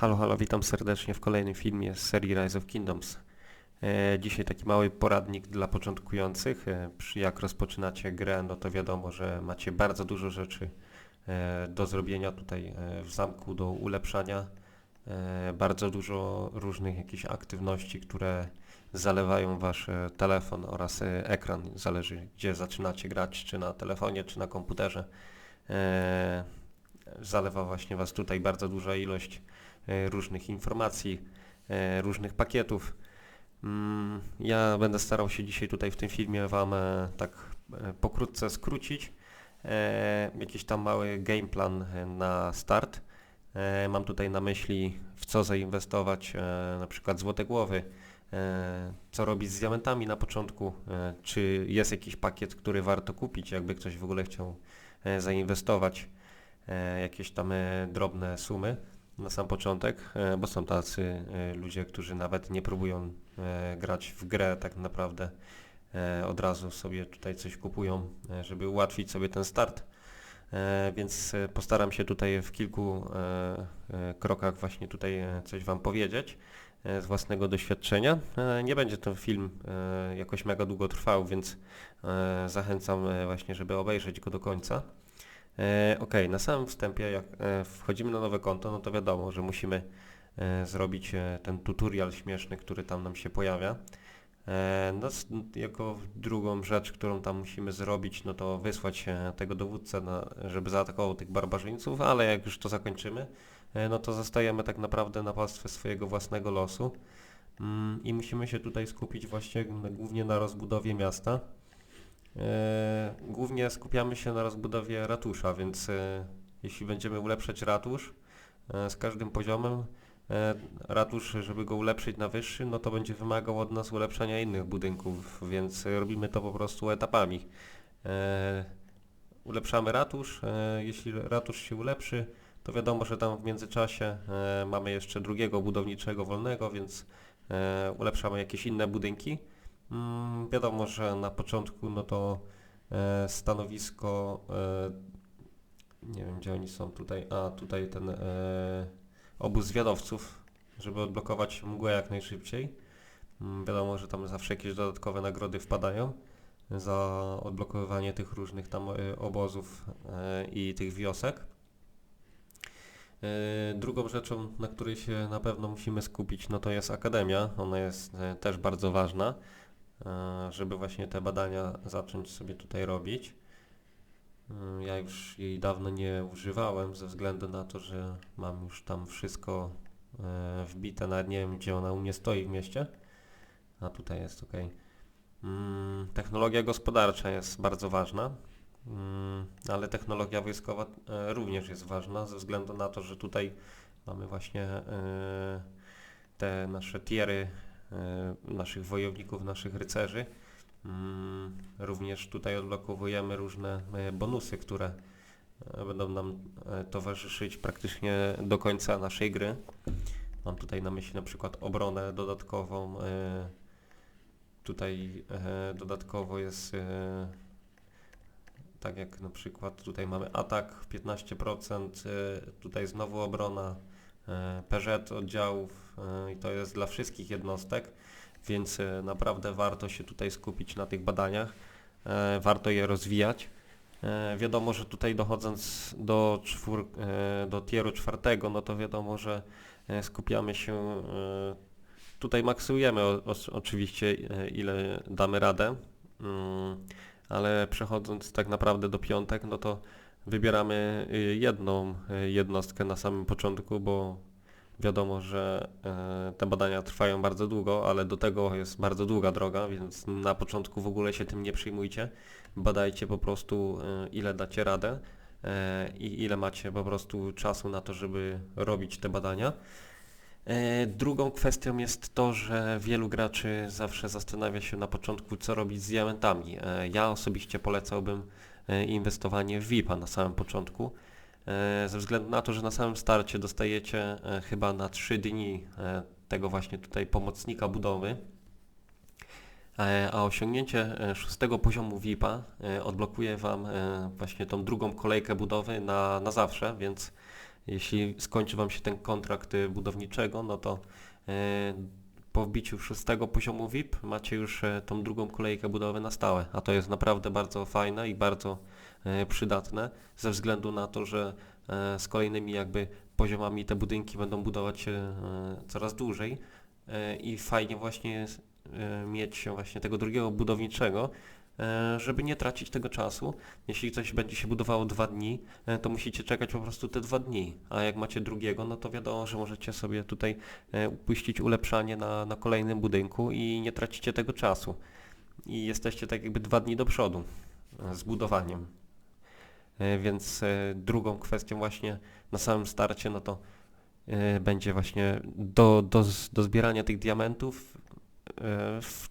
Halo, halo, witam serdecznie w kolejnym filmie z serii Rise of Kingdoms. E, dzisiaj taki mały poradnik dla początkujących. E, jak rozpoczynacie grę, no to wiadomo, że macie bardzo dużo rzeczy e, do zrobienia tutaj w zamku, do ulepszania. Bardzo dużo różnych jakichś aktywności, które zalewają wasz telefon oraz ekran. Zależy gdzie zaczynacie grać, czy na telefonie, czy na komputerze. Zalewa właśnie was tutaj bardzo duża ilość różnych informacji, e, różnych pakietów. Mm, Ja będę starał się dzisiaj tutaj w tym filmie Wam e, tak e, pokrótce skrócić e, jakiś tam mały game plan e, na start. E, Mam tutaj na myśli w co zainwestować, e, na przykład złote głowy, e, co robić z diamentami na początku, e, czy jest jakiś pakiet, który warto kupić, jakby ktoś w ogóle chciał e, zainwestować e, jakieś tam e, drobne sumy na sam początek, e, bo są tacy e, ludzie, którzy nawet nie próbują e, grać w grę tak naprawdę, od razu sobie tutaj coś kupują, żeby ułatwić sobie ten start. Więc postaram się tutaj w kilku krokach właśnie tutaj coś Wam powiedzieć z własnego doświadczenia. Nie będzie ten film jakoś mega długo trwał, więc zachęcam właśnie, żeby obejrzeć go do końca. E, ok, na samym wstępie jak e, wchodzimy na nowe konto, no to wiadomo, że musimy e, zrobić ten tutorial śmieszny, który tam nam się pojawia. No, jako drugą rzecz, którą tam musimy zrobić, no to wysłać tego dowódcę, na, żeby zaatakował tych barbarzyńców, ale jak już to zakończymy, no to zostajemy tak naprawdę na pastwę swojego własnego losu. Mm, I musimy się tutaj skupić właśnie głównie na rozbudowie miasta. E, Głównie skupiamy się na rozbudowie ratusza, więc e, jeśli będziemy ulepszać ratusz e, z każdym poziomem, ratusz, żeby go ulepszyć na wyższy, no to będzie wymagał od nas ulepszania innych budynków, więc robimy to po prostu etapami. Ulepszamy ratusz, jeśli ratusz się ulepszy, to wiadomo, że tam w międzyczasie mamy jeszcze drugiego budowniczego wolnego, więc ulepszamy jakieś inne budynki. Mm, wiadomo, że na początku no to e, stanowisko, e, nie wiem gdzie oni są tutaj, a tutaj ten e, obóz zwiadowców, żeby odblokować mgłę jak najszybciej. Mm, wiadomo, że tam zawsze jakieś dodatkowe nagrody wpadają za odblokowywanie tych różnych tam obozów i tych wiosek. Drugą rzeczą, na której się na pewno musimy skupić, no to jest akademia. Ona jest też bardzo ważna, żeby właśnie te badania zacząć sobie tutaj robić. E, Ja już jej dawno nie używałem ze względu na to, że mam już tam wszystko e, wbite, nawet nie wiem gdzie ona u mnie stoi w mieście. A tutaj jest ok. Mm, technologia gospodarcza jest bardzo ważna, mm, ale technologia wojskowa e, również jest ważna ze względu na to, że tutaj mamy właśnie e, te nasze tiery e, naszych wojowników, naszych rycerzy. Mm, również tutaj odblokowujemy różne e, bonusy, które e, będą nam e, towarzyszyć praktycznie do końca naszej gry. Mam tutaj na myśli na przykład obronę dodatkową. e, Tutaj e, dodatkowo jest e, tak jak na przykład tutaj mamy atak 15%, e, tutaj znowu obrona, e, PZ oddziałów e, i to jest dla wszystkich jednostek, więc e, naprawdę warto się tutaj skupić na tych badaniach, warto je rozwijać. Wiadomo, że tutaj dochodząc do, czwór, do tieru czwartego, no to wiadomo, że skupiamy się Tutaj maksujemy oczywiście ile damy radę, mm, ale przechodząc tak naprawdę do piątek, no to wybieramy y, jedną y, jednostkę na samym początku, bo wiadomo, że e, te badania trwają bardzo długo, ale do tego jest bardzo długa droga, więc na początku w ogóle się tym nie przejmujcie. Badajcie po prostu ile dacie radę i ile macie po prostu czasu na to, żeby robić te badania. Drugą kwestią jest to, że wielu graczy zawsze zastanawia się na początku, co robić z diamentami. Ja osobiście polecałbym inwestowanie w VIP-a na samym początku, e, ze względu na to, że na samym starcie dostajecie e, chyba na 3 dni e, tego właśnie tutaj pomocnika budowy, E, a osiągnięcie e, szóstego poziomu VIP-a e, odblokuje Wam e, właśnie tą drugą kolejkę budowy na, na zawsze, więc jeśli skończy Wam się ten kontrakt budowniczego, no to e, po wbiciu szóstego poziomu VIP macie już e, tą drugą kolejkę budowy na stałe, a to jest naprawdę bardzo fajne i bardzo e, przydatne ze względu na to, że e, z kolejnymi jakby poziomami te budynki będą budować się coraz dłużej i fajnie właśnie mieć właśnie tego drugiego budowniczego, żeby nie tracić tego czasu. Jeśli coś będzie się budowało dwa dni, e, to musicie czekać po prostu te dwa dni, a jak macie drugiego, no to wiadomo, że możecie sobie tutaj e, upuścić ulepszanie na, na kolejnym budynku i nie tracicie tego czasu. I jesteście tak jakby dwa dni do przodu e, z budowaniem. E, Więc e, drugą kwestią właśnie na samym starcie, no to e, będzie właśnie do, do, do zbierania tych diamentów.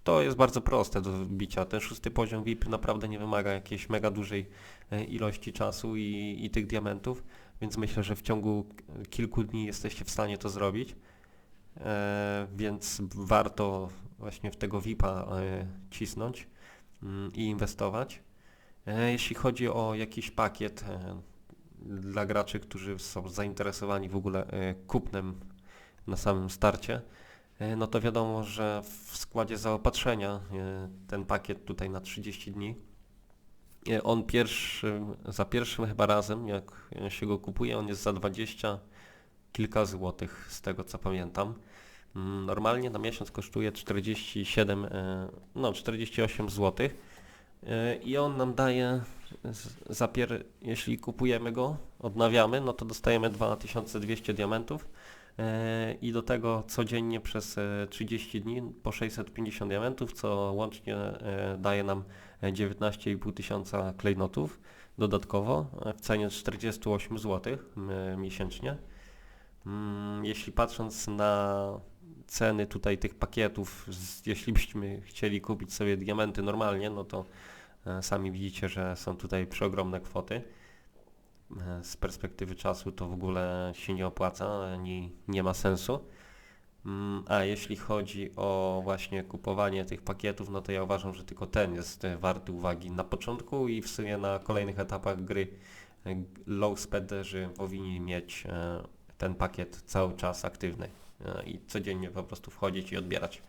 To jest bardzo proste do wbicia. Ten szósty poziom VIP naprawdę nie wymaga jakiejś mega dużej e, ilości czasu i, i tych diamentów, więc myślę, że w ciągu kilku dni jesteście w stanie to zrobić. E, Więc warto właśnie w tego VIP-a e, cisnąć mm, i inwestować. Jeśli chodzi o jakiś pakiet dla graczy, którzy są zainteresowani w ogóle kupnem na samym starcie, no to wiadomo, że w składzie zaopatrzenia e, ten pakiet tutaj na 30 dni, e, on pierwszy, za pierwszym chyba razem, jak się go kupuje, on jest za 20 kilka złotych, z tego co pamiętam. Mm, Normalnie na miesiąc kosztuje 47, e, no 48 złotych. E, I on nam daje, za pier, jeśli kupujemy go, odnawiamy, no to dostajemy 2200 diamentów e, i do tego codziennie przez e, 30 dni po 650 diamentów, co łącznie e, daje nam e, 19,5 tysiąca klejnotów dodatkowo e, w cenie 48 zł miesięcznie. Mm, Jeśli patrząc na ceny tutaj tych pakietów, jeśli byśmy chcieli kupić sobie diamenty normalnie, no to e, sami widzicie, że są tutaj przeogromne kwoty. Z perspektywy czasu to w ogóle się nie opłaca, ani nie ma sensu. Mm, A jeśli chodzi o właśnie kupowanie tych pakietów, no to ja uważam, że tylko ten jest warty uwagi na początku i w sumie na kolejnych etapach gry e, low spenderzy powinni mieć e, ten pakiet cały czas aktywny e, i codziennie po prostu wchodzić i odbierać.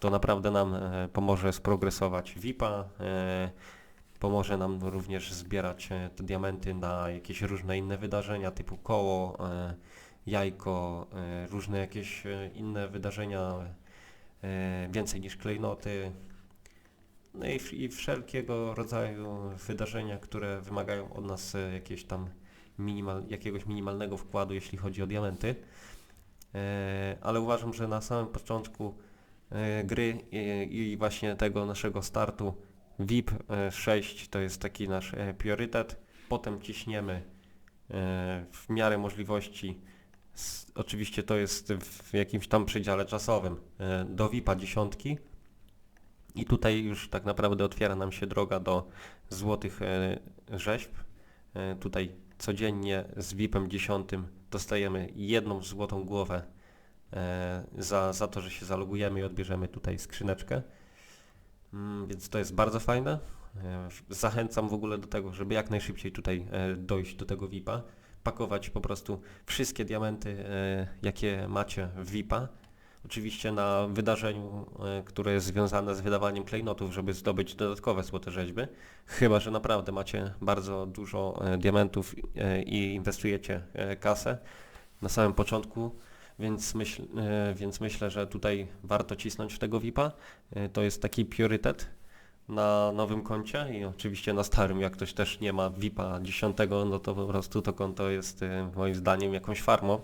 To naprawdę nam pomoże sprogresować VIP-a, pomoże nam również zbierać e, te diamenty na jakieś różne inne wydarzenia typu koło, e, jajko, e, różne jakieś inne wydarzenia, więcej niż klejnoty. No i, i wszelkiego rodzaju wydarzenia, które wymagają od nas jakieś tam minimal, jakiegoś minimalnego wkładu, jeśli chodzi o diamenty. Ale uważam, że na samym początku gry i właśnie tego naszego startu VIP e, 6 to jest taki nasz e, priorytet. Potem ciśniemy e, w miarę możliwości. Oczywiście to jest w jakimś tam przedziale czasowym e, do VIP-a dziesiątki. I tutaj już tak naprawdę otwiera nam się droga do złotych e, rzeźb. E, tutaj codziennie z VIP-em 10 dostajemy jedną złotą głowę e, za, za to, że się zalogujemy i odbierzemy tutaj skrzyneczkę. Mm, Więc to jest bardzo fajne. E, Zachęcam w ogóle do tego, żeby jak najszybciej tutaj e, dojść do tego VIP-a, pakować po prostu wszystkie diamenty, e, jakie macie w VIP-a. Oczywiście na wydarzeniu, które jest związane z wydawaniem klejnotów, żeby zdobyć dodatkowe złote rzeźby. Chyba, że naprawdę macie bardzo dużo diamentów i inwestujecie kasę na samym początku, więc, myśl, e, więc myślę, że tutaj warto cisnąć w tego VIP-a. E, To jest taki priorytet na nowym koncie i oczywiście na starym, jak ktoś też nie ma VIP-a 10, no to po prostu to konto jest e, moim zdaniem jakąś farmą.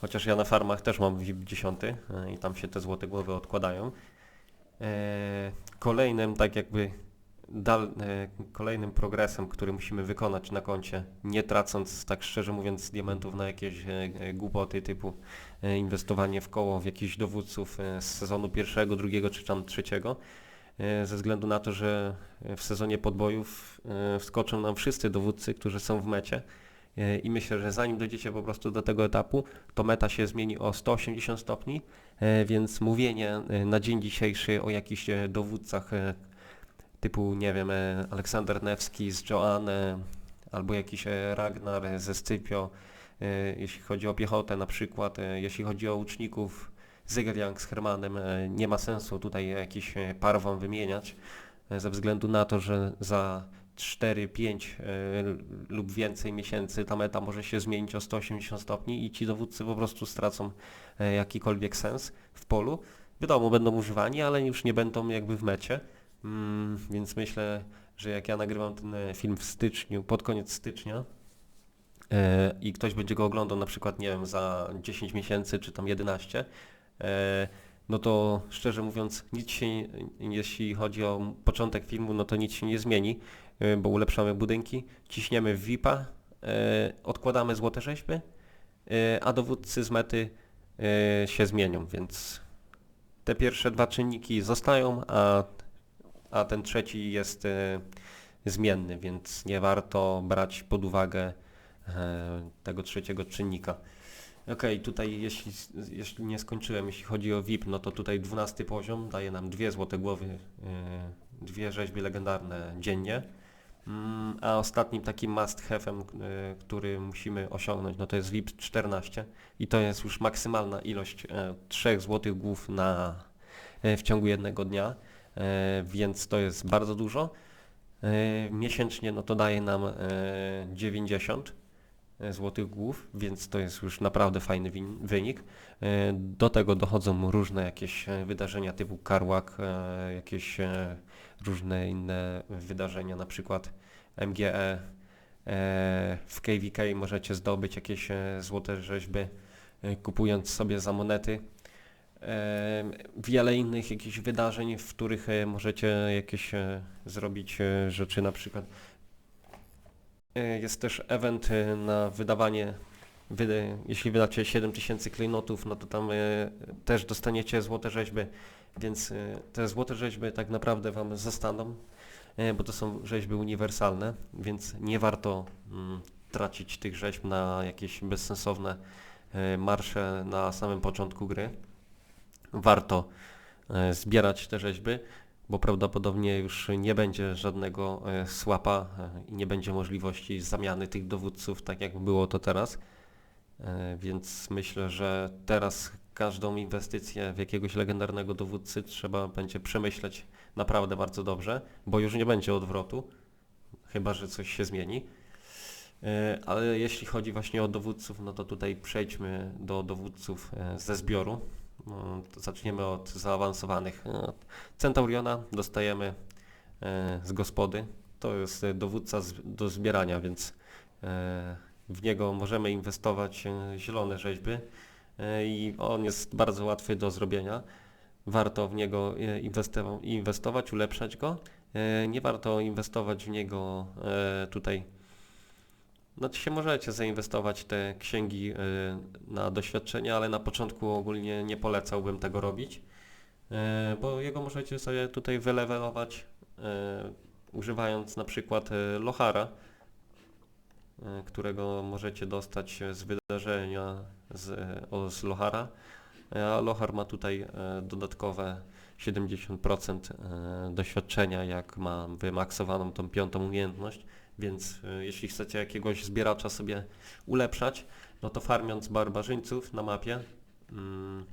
Chociaż ja na farmach też mam VIP 10 e, i tam się te złote głowy odkładają. Kolejnym tak jakby dal, e, kolejnym progresem, który musimy wykonać na koncie, nie tracąc tak szczerze mówiąc diamentów na jakieś e, e, głupoty typu inwestowanie w koło w jakichś dowódców z sezonu pierwszego, drugiego czy tam trzeciego, ze względu na to, że w sezonie podbojów wskoczą nam wszyscy dowódcy, którzy są w mecie i myślę, że zanim dojdziecie po prostu do tego etapu, to meta się zmieni o 180 stopni, więc mówienie na dzień dzisiejszy o jakichś dowódcach typu, nie wiem, e, Aleksander Newski z Joanne albo jakiś e, Ragnar ze Scypio, e, jeśli chodzi o piechotę na przykład, jeśli chodzi o łuczników, Zygerjang z Hermanem, nie ma sensu tutaj jakiś par wam wymieniać, ze względu na to, że za 4, 5 lub więcej miesięcy ta meta może się zmienić o 180 stopni i ci dowódcy po prostu stracą jakikolwiek sens w polu. Wiadomo, będą używani, ale już nie będą jakby w mecie, mm, więc myślę, że jak ja nagrywam ten e, film w styczniu, pod koniec stycznia e, i ktoś będzie go oglądał na przykład, nie wiem, za 10 miesięcy czy tam 11, e, no to szczerze mówiąc, nic się, jeśli chodzi o początek filmu, no to nic się nie zmieni, bo ulepszamy budynki, ciśniemy w VIP-a, odkładamy złote rzeźby, a dowódcy z mety się zmienią, więc te pierwsze dwa czynniki zostają, a, a ten trzeci jest e, zmienny, więc nie warto brać pod uwagę e, tego trzeciego czynnika. Okej, tutaj jeśli, jeśli nie skończyłem, jeśli chodzi o VIP, no to tutaj 12 poziom daje nam dwie złote głowy, e, dwie rzeźby legendarne dziennie. Mm, A ostatnim takim must have'em, który musimy osiągnąć, no to jest VIP 14 i to jest już maksymalna ilość trzech złotych głów na, w ciągu jednego dnia, więc to jest bardzo dużo. E, Miesięcznie no to daje nam e, 90 złotych głów, więc to jest już naprawdę fajny wynik. E, Do tego dochodzą różne jakieś e, wydarzenia typu Karłak, e, jakieś e, różne inne wydarzenia, na przykład MGE. e, W KVK możecie zdobyć jakieś e, złote rzeźby, e, kupując sobie za monety. Wiele innych jakichś wydarzeń, w których e, możecie jakieś e, zrobić e, rzeczy, na przykład Jest też event na wydawanie, wyda, jeśli wydacie 7000 klejnotów, no to tam też dostaniecie złote rzeźby, więc te złote rzeźby tak naprawdę Wam zostaną, bo to są rzeźby uniwersalne, więc nie warto mm, tracić tych rzeźb na jakieś bezsensowne marsze na samym początku gry. Warto e, zbierać te rzeźby, bo prawdopodobnie już nie będzie żadnego e, swapa e, i nie będzie możliwości zamiany tych dowódców, tak jak było to teraz. Więc myślę, że teraz każdą inwestycję w jakiegoś legendarnego dowódcy trzeba będzie przemyśleć naprawdę bardzo dobrze, bo już nie będzie odwrotu, chyba że coś się zmieni. Ale jeśli chodzi właśnie o dowódców, no to tutaj przejdźmy do dowódców ze zbioru. No, Zaczniemy od zaawansowanych. No, Centauriona dostajemy e, z gospody. To jest dowódca do zbierania, więc e, w niego możemy inwestować e, zielone rzeźby i on jest bardzo łatwy do zrobienia. Warto w niego inwestowa- inwestować, ulepszać go. Nie warto inwestować w niego tutaj. Znaczy się możecie zainwestować te księgi e, na doświadczenie, ale na początku ogólnie nie polecałbym tego robić, e, bo jego możecie sobie tutaj wylewelować e, używając na przykład Lohara, którego możecie dostać z wydarzenia z, z Lohara, a Lohar ma tutaj dodatkowe 70% e, doświadczenia, jak ma wymaksowaną tą piątą umiejętność, więc e, jeśli chcecie jakiegoś zbieracza sobie ulepszać, no to farmiąc barbarzyńców na mapie, mm,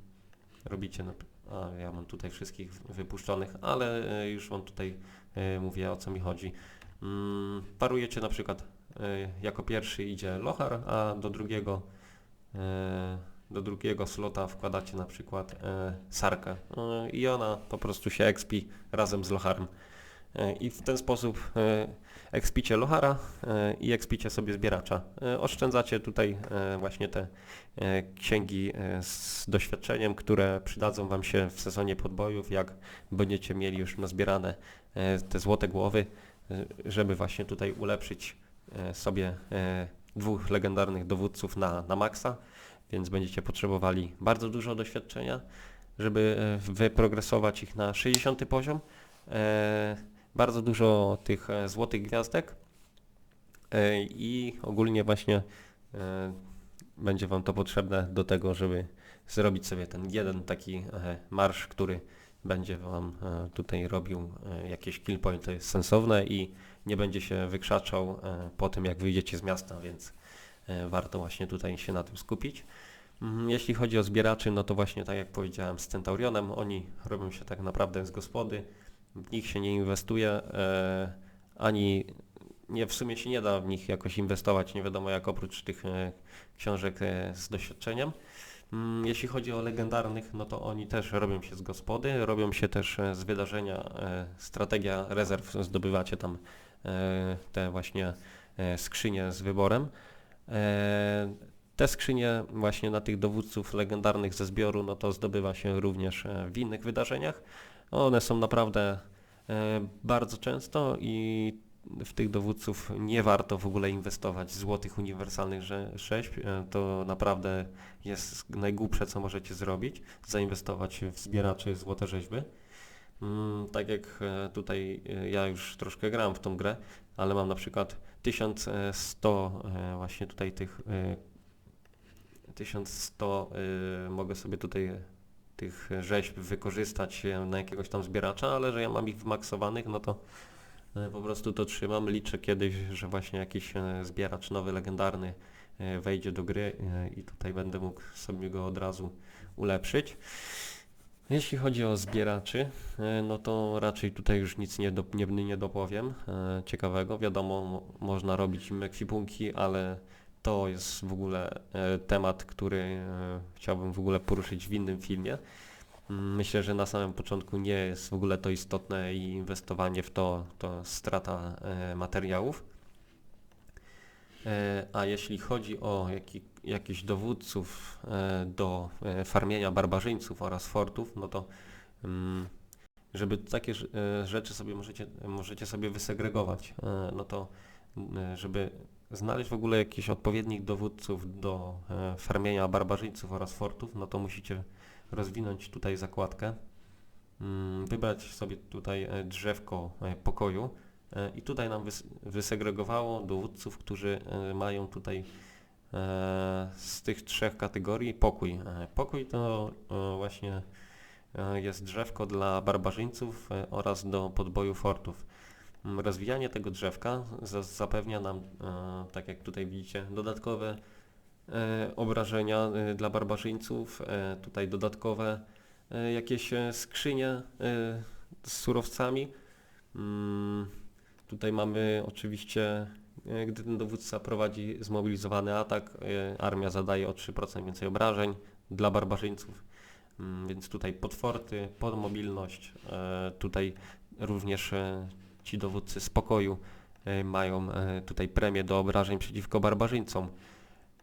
robicie, na, a ja mam tutaj wszystkich wypuszczonych, ale e, już wam tutaj e, mówię o co mi chodzi. Mm, parujecie na przykład, e, jako pierwszy idzie Lohar, a do drugiego e, do drugiego slota wkładacie na przykład Sarkę i ona po prostu się expi razem z Loharem. E, I w ten sposób e, expicie Lohara e, i expicie sobie zbieracza. E, oszczędzacie tutaj e, właśnie te księgi z doświadczeniem, które przydadzą Wam się w sezonie podbojów, jak będziecie mieli już nazbierane te złote głowy, żeby właśnie tutaj ulepszyć sobie dwóch legendarnych dowódców na, na maksa, więc będziecie potrzebowali bardzo dużo doświadczenia, żeby wyprogresować ich na 60 poziom. Bardzo dużo tych e, złotych gwiazdek e, i ogólnie właśnie e, będzie Wam to potrzebne do tego, żeby zrobić sobie ten jeden taki marsz, który będzie Wam tutaj robił jakieś kill pointy sensowne i nie będzie się wykrzaczał po tym, jak wyjdziecie z miasta, więc warto właśnie tutaj się na tym skupić. Mm, Jeśli chodzi o zbieraczy, no to właśnie tak jak powiedziałem z Centaurionem, oni robią się tak naprawdę z gospody, w nich się nie inwestuje, e, ani nie, w sumie się nie da w nich jakoś inwestować, nie wiadomo jak oprócz tych e, książek e, z doświadczeniem. Mm, Jeśli chodzi o legendarnych, no to oni też robią się z gospody, robią się też z wydarzenia strategia rezerw, zdobywacie tam te właśnie skrzynie z wyborem. Te skrzynie właśnie na tych dowódców legendarnych ze zbioru, no to zdobywa się również w innych wydarzeniach. One są naprawdę e, bardzo często i w tych dowódców nie warto w ogóle inwestować złotych uniwersalnych rze- rzeźb. E, To naprawdę jest najgłupsze, co możecie zrobić, zainwestować w zbieraczy złote rzeźby. Mm, Tak jak e, tutaj ja już troszkę gram w tą grę, ale mam na przykład 1100 e, właśnie tutaj tych e, 1100 y, mogę sobie tutaj tych rzeźb wykorzystać na jakiegoś tam zbieracza, ale że ja mam ich wmaksowanych, no to e, po prostu to trzymam. Liczę kiedyś, że właśnie jakiś e, zbieracz nowy, legendarny e, wejdzie do gry i tutaj będę mógł sobie go od razu ulepszyć. Jeśli chodzi o zbieraczy, no to raczej tutaj już nic nie, do, nie, nie dopowiem ciekawego. Wiadomo, mo- można robić im ekwipunki, ale to jest w ogóle e, temat, który e, chciałbym w ogóle poruszyć w innym filmie. Mm, Myślę, że na samym początku nie jest w ogóle to istotne i inwestowanie w to to strata e, materiałów. A jeśli chodzi o jaki, jakichś dowódców do farmienia barbarzyńców oraz fortów, no to mm, żeby takie rz- rzeczy sobie możecie, możecie sobie wysegregować, no to żeby znaleźć w ogóle jakichś odpowiednich dowódców do e, farmienia barbarzyńców oraz fortów, no to musicie rozwinąć tutaj zakładkę, mm, wybrać sobie tutaj e, drzewko e, pokoju i tutaj nam wys wysegregowało dowódców, którzy mają tutaj z tych trzech kategorii pokój. Pokój to właśnie jest drzewko dla barbarzyńców oraz do podboju fortów. Rozwijanie tego drzewka za- zapewnia nam, e, tak jak tutaj widzicie, dodatkowe e, obrażenia e, dla barbarzyńców, tutaj dodatkowe jakieś skrzynie z surowcami. Mm, Tutaj mamy oczywiście, gdy ten dowódca prowadzi zmobilizowany atak, armia zadaje o 3% więcej obrażeń dla barbarzyńców, Mm, więc tutaj podforty, podmobilność, tutaj również ci dowódcy spokoju e, mają e, tutaj premię do obrażeń przeciwko barbarzyńcom.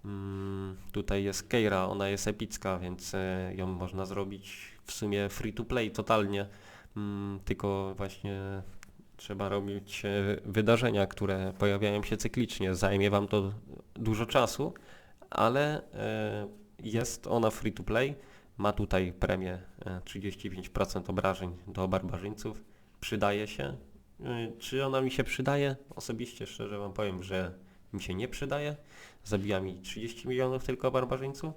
Mm, Tutaj jest Keira, ona jest epicka, więc e, ją można zrobić w sumie free to play totalnie, Mm, tylko właśnie trzeba robić wydarzenia, które pojawiają się cyklicznie. Zajmie Wam to dużo czasu, ale jest ona free to play. Ma tutaj premię e, 35% obrażeń do barbarzyńców. Przydaje się. E, Czy ona mi się przydaje? Osobiście szczerze Wam powiem, że mi się nie przydaje. Zabija mi 30 milionów tylko barbarzyńców,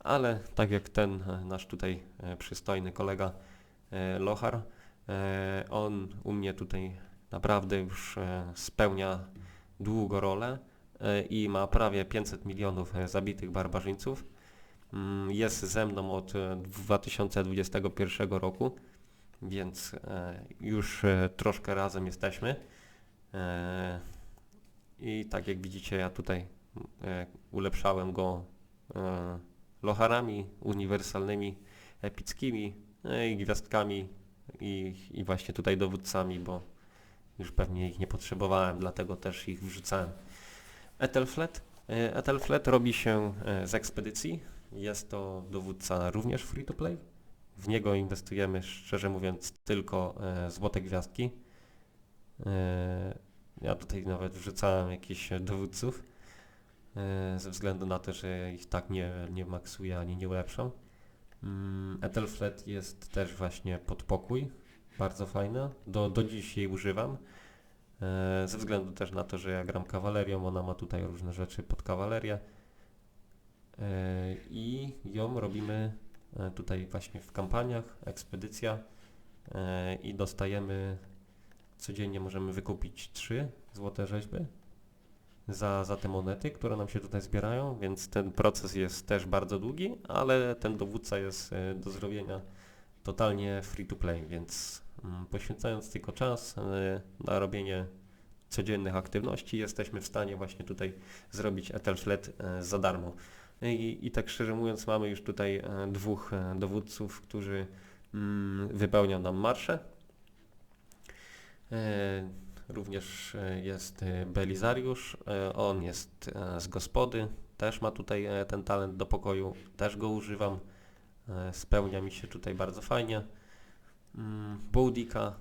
ale tak jak ten e, nasz tutaj e, przystojny kolega e, Lochar, e, on u mnie tutaj naprawdę już spełnia długo rolę i ma prawie 500 milionów zabitych barbarzyńców. Mm, Jest ze mną od e, 2021 roku, więc e, już e, troszkę razem jesteśmy. E, I tak jak widzicie, ja tutaj ulepszałem go locharami uniwersalnymi, epickimi e, i gwiazdkami i, i właśnie tutaj dowódcami, bo już pewnie ich nie potrzebowałem, dlatego też ich wrzucałem. Ethelflaed. E, Ethelflaed robi się z ekspedycji. Jest to dowódca również free to play. W niego inwestujemy, szczerze mówiąc, tylko e, złote gwiazdki. E, ja tutaj nawet wrzucałem jakichś dowódców e, ze względu na to, że ich tak nie, nie maksuję ani nie ulepszam. Mm, Ethelflaed jest też właśnie pod pokój, bardzo fajna. Do, do dziś jej używam. Ze względu też na to, że ja gram kawalerią, ona ma tutaj różne rzeczy pod kawalerię. I ją robimy tutaj właśnie w kampaniach, ekspedycja e, i dostajemy, codziennie możemy wykupić trzy złote rzeźby za, za te monety, które nam się tutaj zbierają, więc ten proces jest też bardzo długi, ale ten dowódca jest e, do zrobienia totalnie free to play, więc mm, poświęcając tylko czas e, na robienie codziennych aktywności jesteśmy w stanie właśnie tutaj zrobić Ethelflaed e, za darmo. I, I tak szczerze mówiąc mamy już tutaj dwóch dowódców, którzy mm, wypełnią nam marsze. Również e, jest e, Belizariusz, e, on jest z gospody, też ma tutaj ten talent do pokoju, też go używam, spełnia mi się tutaj bardzo fajnie. Mm, Boudika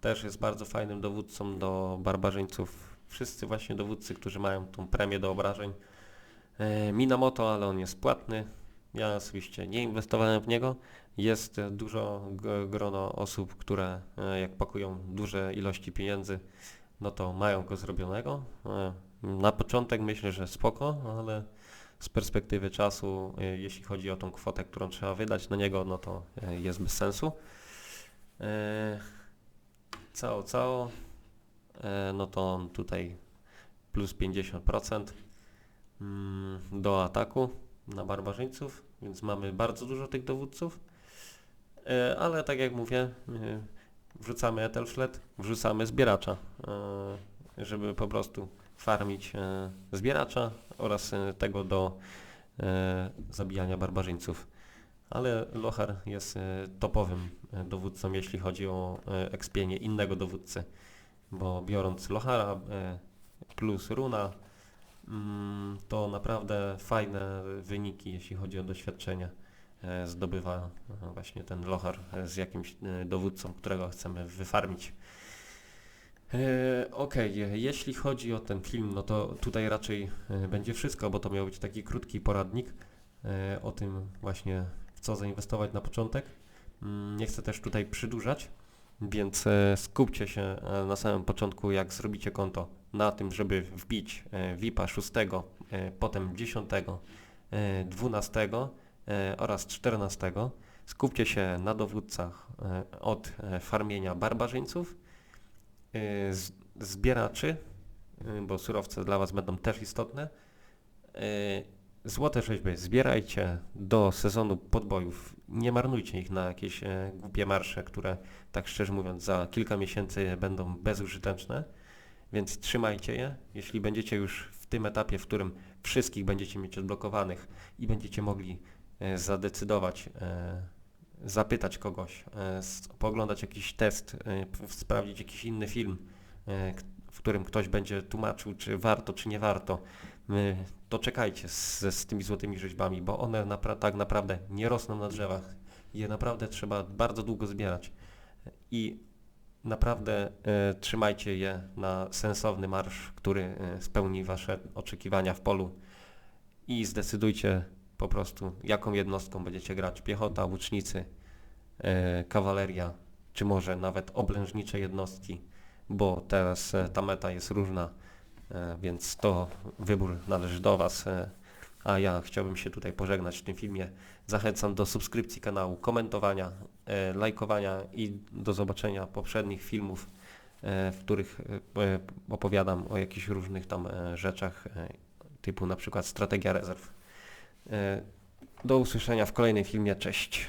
też jest bardzo fajnym dowódcą do barbarzyńców. Wszyscy właśnie dowódcy, którzy mają tą premię do obrażeń. Minamoto, ale on jest płatny. Ja oczywiście nie inwestowałem w niego, jest dużo grono osób, które e, jak pakują duże ilości pieniędzy, no to mają go zrobionego. E, na początek myślę, że spoko, ale z perspektywy czasu, e, jeśli chodzi o tą kwotę, którą trzeba wydać na niego, no to jest bez sensu. Całe, całe, no to on tutaj plus 50% mm, do ataku na barbarzyńców, więc mamy bardzo dużo tych dowódców. E, ale tak jak mówię, e, wrzucamy Ethelflaed, wrzucamy zbieracza, e, żeby po prostu farmić zbieracza oraz tego do zabijania barbarzyńców. Ale Lochar jest topowym dowódcą, jeśli chodzi o ekspienie innego dowódcy, bo biorąc Lohara plus Runa, mm, to naprawdę fajne wyniki, jeśli chodzi o doświadczenie. E, zdobywa e, właśnie ten lochar e, z jakimś dowódcą, którego chcemy wyfarmić. Okej, okay. jeśli chodzi o ten film, no to tutaj raczej będzie wszystko, bo to miał być taki krótki poradnik o tym właśnie, w co zainwestować na początek. Mm, nie chcę też tutaj przydłużać, więc skupcie się na samym początku, jak zrobicie konto, na tym, żeby wbić VIP-a 6, potem 10, 12 E, oraz 14 skupcie się na dowódcach e, od e, farmienia barbarzyńców, zbieraczy, bo surowce dla Was będą też istotne. Złote rzeźby zbierajcie do sezonu podbojów. Nie marnujcie ich na jakieś głupie marsze, które tak szczerze mówiąc za kilka miesięcy będą bezużyteczne. Więc trzymajcie je. Jeśli będziecie już w tym etapie, w którym wszystkich będziecie mieć odblokowanych i będziecie mogli E, zadecydować, e, zapytać kogoś, e, poglądać jakiś test, sprawdzić jakiś inny film, w którym ktoś będzie tłumaczył, czy warto, czy nie warto, to czekajcie z, z tymi złotymi rzeźbami, bo one napra tak naprawdę nie rosną na drzewach. Je naprawdę trzeba bardzo długo zbierać. I naprawdę e, trzymajcie je na sensowny marsz, który e, spełni Wasze oczekiwania w polu i zdecydujcie po prostu jaką jednostką będziecie grać, piechota, łucznicy, e, kawaleria, czy może nawet oblężnicze jednostki, bo teraz e, ta meta jest różna, e, więc to wybór należy do Was, e, a ja chciałbym się tutaj pożegnać w tym filmie. Zachęcam do subskrypcji kanału, komentowania, e, lajkowania i do zobaczenia poprzednich filmów, e, w których opowiadam o jakichś różnych tam rzeczach, typu na przykład strategia rezerw. E, do usłyszenia w kolejnym filmie. Cześć.